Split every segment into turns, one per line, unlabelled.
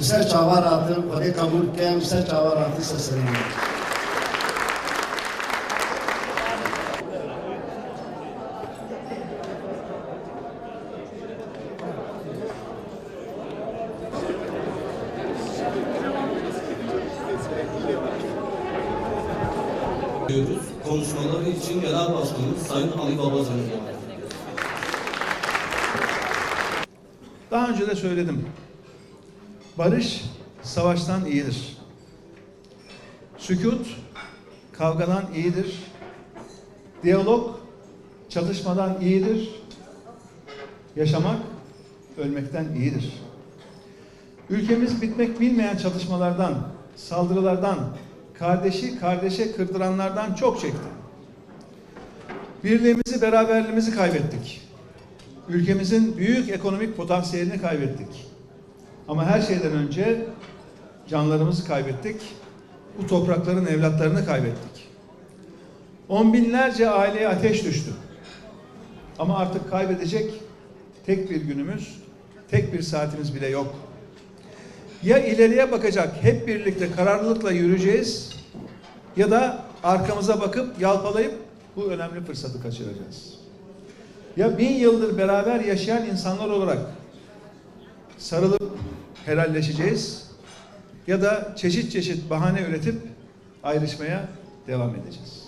Mr. Chawaratı, Bade Kabul ke Mr. Chawaratı sesleniyor.
diyoruz. Konuşmaları için Genel Başkanımız Sayın Ali Babacan'ı
Daha önce de söyledim. Barış savaştan iyidir. Sükut kavgadan iyidir. Diyalog çatışmadan iyidir. Yaşamak ölmekten iyidir. Ülkemiz bitmek bilmeyen çatışmalardan, saldırılardan, kardeşi kardeşe kırdıranlardan çok çekti. Birliğimizi, beraberliğimizi kaybettik. Ülkemizin büyük ekonomik potansiyelini kaybettik. Ama her şeyden önce canlarımızı kaybettik. Bu toprakların evlatlarını kaybettik. On binlerce aileye ateş düştü. Ama artık kaybedecek tek bir günümüz, tek bir saatimiz bile yok. Ya ileriye bakacak, hep birlikte kararlılıkla yürüyeceğiz ya da arkamıza bakıp yalpalayıp bu önemli fırsatı kaçıracağız. Ya bin yıldır beraber yaşayan insanlar olarak sarılıp helalleşeceğiz ya da çeşit çeşit bahane üretip ayrışmaya devam edeceğiz.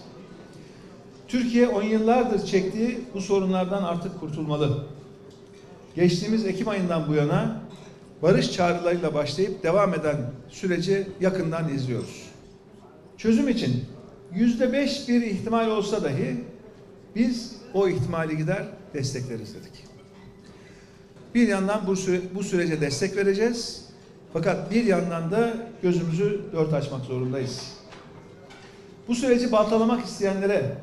Türkiye on yıllardır çektiği bu sorunlardan artık kurtulmalı. Geçtiğimiz Ekim ayından bu yana barış çağrılarıyla başlayıp devam eden süreci yakından izliyoruz. Çözüm için yüzde beş bir ihtimal olsa dahi biz o ihtimali gider destekleriz dedik. Bir yandan bu, süre, bu sürece destek vereceğiz. Fakat bir yandan da gözümüzü dört açmak zorundayız. Bu süreci baltalamak isteyenlere,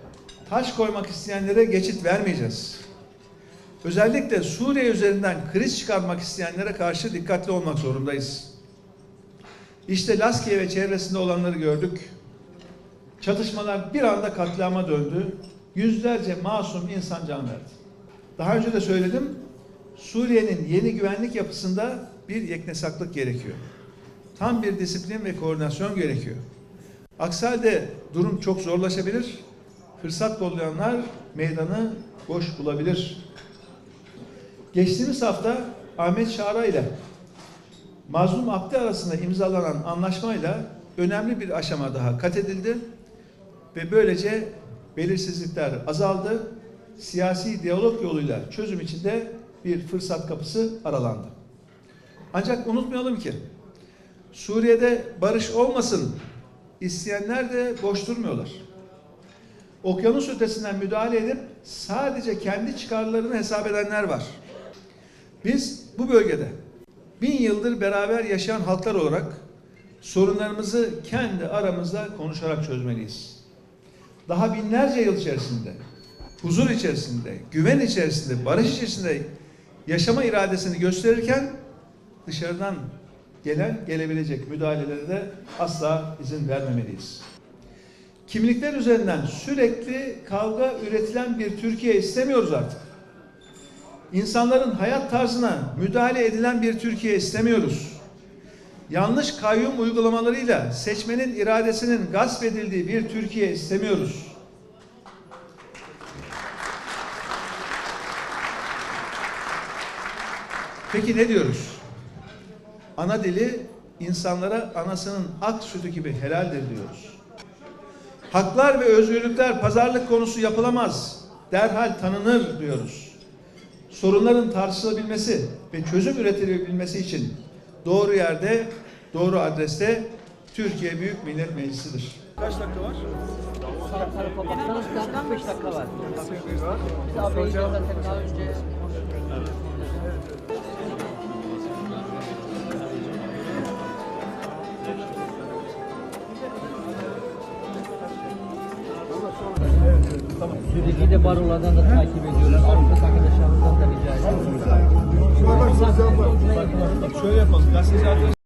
taş koymak isteyenlere geçit vermeyeceğiz. Özellikle Suriye üzerinden kriz çıkarmak isteyenlere karşı dikkatli olmak zorundayız. İşte Laskiye ve çevresinde olanları gördük. Çatışmalar bir anda katliama döndü. Yüzlerce masum insan can verdi. Daha önce de söyledim. Suriye'nin yeni güvenlik yapısında bir yeknesaklık gerekiyor. Tam bir disiplin ve koordinasyon gerekiyor. Aksi halde durum çok zorlaşabilir. Fırsat kollayanlar meydanı boş bulabilir. Geçtiğimiz hafta Ahmet Şara ile Mazlum Abdi arasında imzalanan anlaşmayla önemli bir aşama daha kat edildi ve böylece belirsizlikler azaldı. Siyasi diyalog yoluyla çözüm içinde bir fırsat kapısı aralandı. Ancak unutmayalım ki Suriye'de barış olmasın isteyenler de boş durmuyorlar. Okyanus ötesinden müdahale edip sadece kendi çıkarlarını hesap edenler var. Biz bu bölgede bin yıldır beraber yaşayan halklar olarak sorunlarımızı kendi aramızda konuşarak çözmeliyiz. Daha binlerce yıl içerisinde, huzur içerisinde, güven içerisinde, barış içerisinde yaşama iradesini gösterirken dışarıdan gelen, gelebilecek müdahalelere de asla izin vermemeliyiz. Kimlikler üzerinden sürekli kavga üretilen bir Türkiye istemiyoruz artık. İnsanların hayat tarzına müdahale edilen bir Türkiye istemiyoruz. Yanlış kayyum uygulamalarıyla seçmenin iradesinin gasp edildiği bir Türkiye istemiyoruz. Peki ne diyoruz? Ana dili insanlara anasının ak sütü gibi helaldir diyoruz. Haklar ve özgürlükler pazarlık konusu yapılamaz. Derhal tanınır diyoruz. Sorunların tartışılabilmesi ve çözüm üretilebilmesi için doğru yerde, doğru adreste Türkiye Büyük Millet Meclisi'dir. Kaç dakika var?
Sağ tarafa baksanız 45 dakika var. Biz abi zaten daha önce Sürekli de barolardan da takip ediyorlar. Avukat
Graças a Deus.